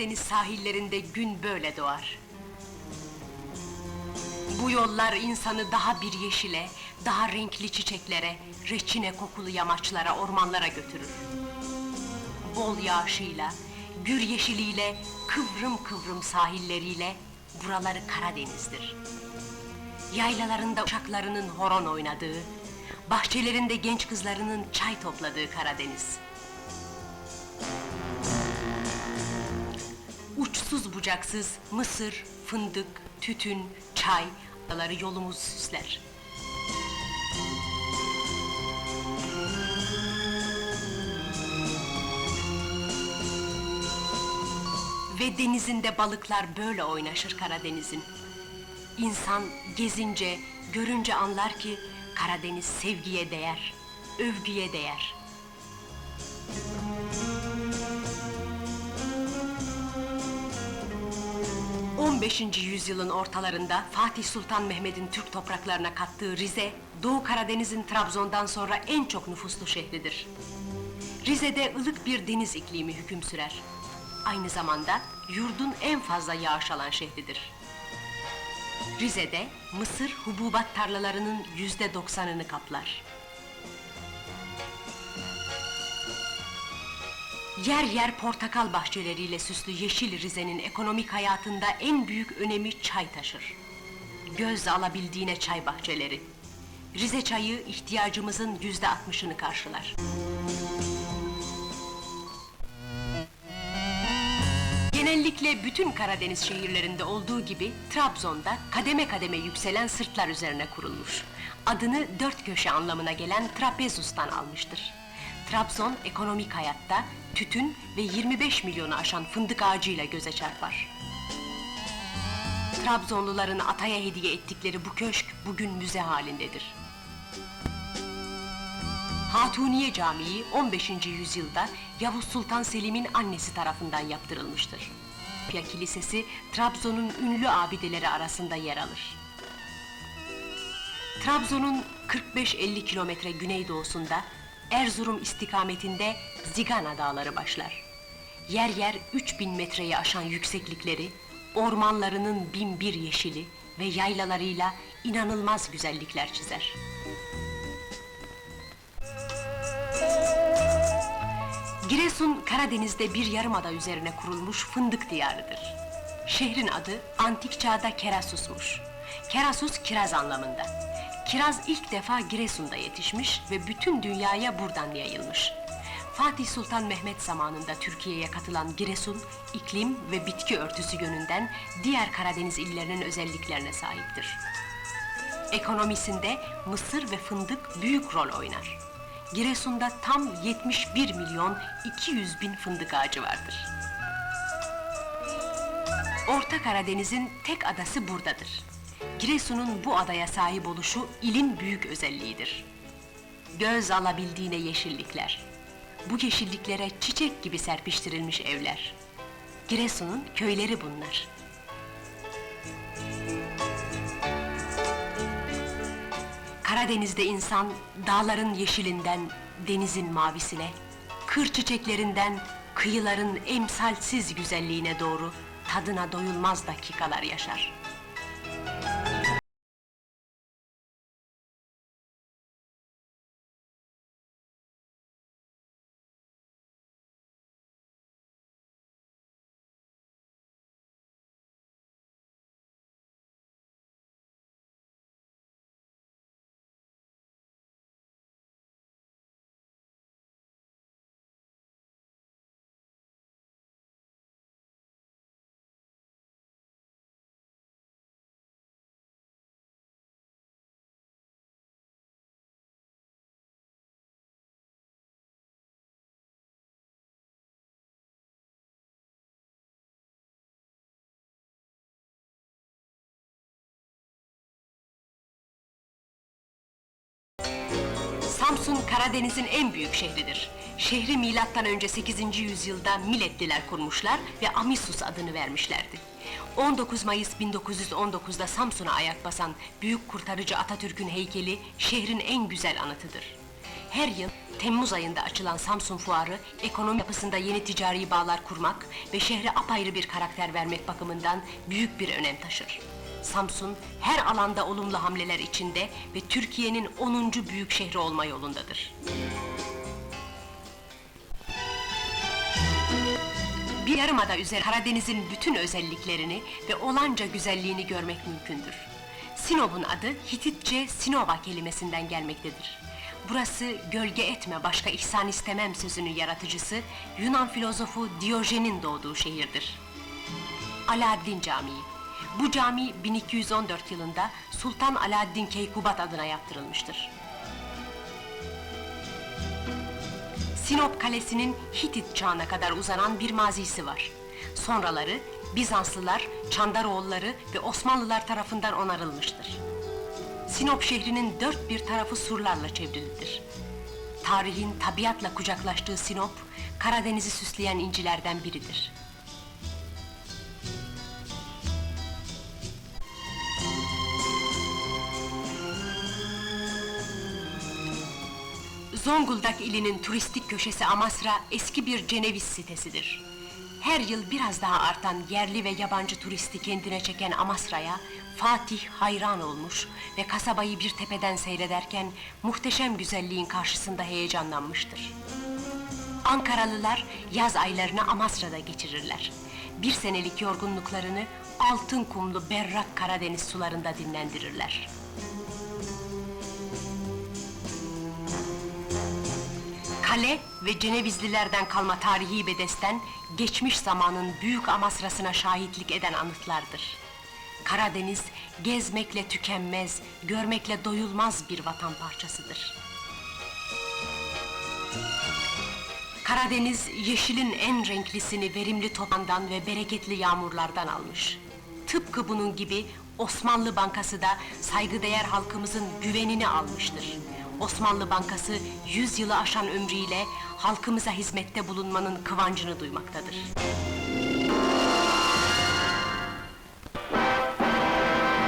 Karadeniz sahillerinde gün böyle doğar. Bu yollar insanı daha bir yeşile, daha renkli çiçeklere, reçine kokulu yamaçlara, ormanlara götürür. Bol yağışıyla, gür yeşiliyle, kıvrım kıvrım sahilleriyle buraları Karadeniz'dir. Yaylalarında uşaklarının horon oynadığı, bahçelerinde genç kızlarının çay topladığı Karadeniz. Uçsuz bucaksız mısır, fındık, tütün, çay, adaları yolumuz süsler. Ve denizinde balıklar böyle oynaşır Karadeniz'in. İnsan gezince, görünce anlar ki Karadeniz sevgiye değer, övgüye değer. ...15. yüzyılın ortalarında Fatih Sultan Mehmet'in Türk topraklarına kattığı Rize... ...Doğu Karadeniz'in Trabzon'dan sonra en çok nüfuslu şehridir. Rize'de ılık bir deniz iklimi hüküm sürer. Aynı zamanda yurdun en fazla yağış alan şehridir. Rize'de mısır hububat tarlalarının yüzde doksanını kaplar. Yer yer portakal bahçeleriyle süslü yeşil Rize'nin ekonomik hayatında en büyük önemi çay taşır. Göz alabildiğine çay bahçeleri. Rize çayı ihtiyacımızın yüzde altmışını karşılar. Genellikle bütün Karadeniz şehirlerinde olduğu gibi Trabzon'da kademe kademe yükselen sırtlar üzerine kurulmuş. Adını dört köşe anlamına gelen trapezustan almıştır. Trabzon ekonomik hayatta tütün ve 25 milyonu aşan fındık ağacıyla göze çarpar. Trabzonluların ataya hediye ettikleri bu köşk bugün müze halindedir. Hatuniye Camii 15. yüzyılda Yavuz Sultan Selim'in annesi tarafından yaptırılmıştır. Pia Kilisesi Trabzon'un ünlü abideleri arasında yer alır. Trabzon'un 45-50 kilometre güneydoğusunda Erzurum istikametinde Zigana Dağları başlar. Yer yer 3000 metreyi aşan yükseklikleri, ormanlarının bin bir yeşili ve yaylalarıyla inanılmaz güzellikler çizer. Giresun, Karadeniz'de bir yarımada üzerine kurulmuş fındık diyarıdır. Şehrin adı antik çağda Kerasus'muş. Kerasus kiraz anlamında. Kiraz ilk defa Giresun'da yetişmiş ve bütün dünyaya buradan yayılmış. Fatih Sultan Mehmet zamanında Türkiye'ye katılan Giresun, iklim ve bitki örtüsü yönünden diğer Karadeniz illerinin özelliklerine sahiptir. Ekonomisinde mısır ve fındık büyük rol oynar. Giresun'da tam 71 milyon 200 bin fındık ağacı vardır. Orta Karadeniz'in tek adası buradadır. Giresun'un bu adaya sahip oluşu ilin büyük özelliğidir. Göz alabildiğine yeşillikler. Bu yeşilliklere çiçek gibi serpiştirilmiş evler. Giresun'un köyleri bunlar. Karadeniz'de insan dağların yeşilinden denizin mavisine, kır çiçeklerinden kıyıların emsalsiz güzelliğine doğru tadına doyulmaz dakikalar yaşar. Samsun Karadeniz'in en büyük şehridir. Şehri milattan önce 8. yüzyılda Miletliler kurmuşlar ve Amisus adını vermişlerdi. 19 Mayıs 1919'da Samsun'a ayak basan büyük kurtarıcı Atatürk'ün heykeli şehrin en güzel anıtıdır. Her yıl Temmuz ayında açılan Samsun Fuarı, ekonomi yapısında yeni ticari bağlar kurmak ve şehre apayrı bir karakter vermek bakımından büyük bir önem taşır. Samsun, her alanda olumlu hamleler içinde ve Türkiye'nin 10. büyük şehri olma yolundadır. Bir yarımada üzeri Karadeniz'in bütün özelliklerini ve olanca güzelliğini görmek mümkündür. Sinop'un adı Hititçe Sinova kelimesinden gelmektedir. Burası gölge etme başka ihsan istemem sözünün yaratıcısı Yunan filozofu Diyojen'in doğduğu şehirdir. Alaaddin Camii. Bu cami 1214 yılında Sultan Alaaddin Keykubat adına yaptırılmıştır. Sinop Kalesi'nin Hitit çağına kadar uzanan bir mazisi var. Sonraları Bizanslılar, Çandaroğulları ve Osmanlılar tarafından onarılmıştır. Sinop şehrinin dört bir tarafı surlarla çevrilidir. Tarihin tabiatla kucaklaştığı Sinop, Karadeniz'i süsleyen incilerden biridir. Zonguldak ilinin turistik köşesi Amasra eski bir Ceneviz sitesidir. Her yıl biraz daha artan yerli ve yabancı turisti kendine çeken Amasra'ya Fatih hayran olmuş ve kasabayı bir tepeden seyrederken muhteşem güzelliğin karşısında heyecanlanmıştır. Ankaralılar yaz aylarını Amasra'da geçirirler. Bir senelik yorgunluklarını altın kumlu berrak Karadeniz sularında dinlendirirler. Kale ve Cenevizlilerden kalma tarihi bedesten, geçmiş zamanın büyük Amasrasına şahitlik eden anıtlardır. Karadeniz, gezmekle tükenmez, görmekle doyulmaz bir vatan parçasıdır. Karadeniz, yeşilin en renklisini verimli topandan ve bereketli yağmurlardan almış. Tıpkı bunun gibi Osmanlı Bankası da saygıdeğer halkımızın güvenini almıştır. Osmanlı Bankası 100 yılı aşan ömrüyle halkımıza hizmette bulunmanın kıvancını duymaktadır.